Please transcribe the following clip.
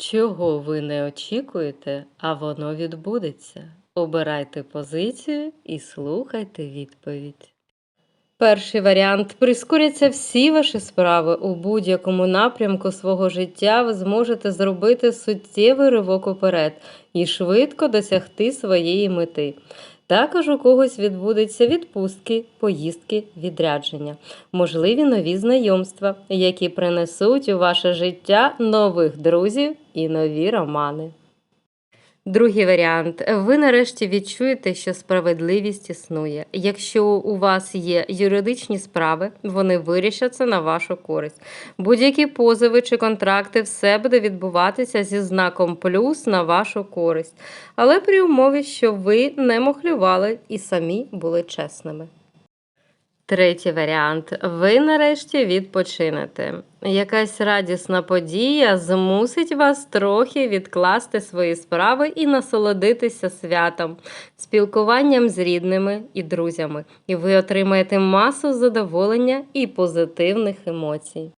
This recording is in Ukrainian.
Чого ви не очікуєте, а воно відбудеться. Обирайте позицію і слухайте відповідь. Перший варіант прискоряться всі ваші справи у будь-якому напрямку свого життя. Ви зможете зробити суттєвий ривок уперед і швидко досягти своєї мети. Також у когось відбудуться відпустки, поїздки, відрядження, можливі нові знайомства, які принесуть у ваше життя нових друзів і нові романи. Другий варіант. Ви нарешті відчуєте, що справедливість існує. Якщо у вас є юридичні справи, вони вирішаться на вашу користь. Будь-які позови чи контракти, все буде відбуватися зі знаком плюс на вашу користь, але при умові, що ви не мохлювали і самі були чесними. Третій варіант. Ви нарешті відпочинете. Якась радісна подія змусить вас трохи відкласти свої справи і насолодитися святом, спілкуванням з рідними і друзями, і ви отримаєте масу задоволення і позитивних емоцій.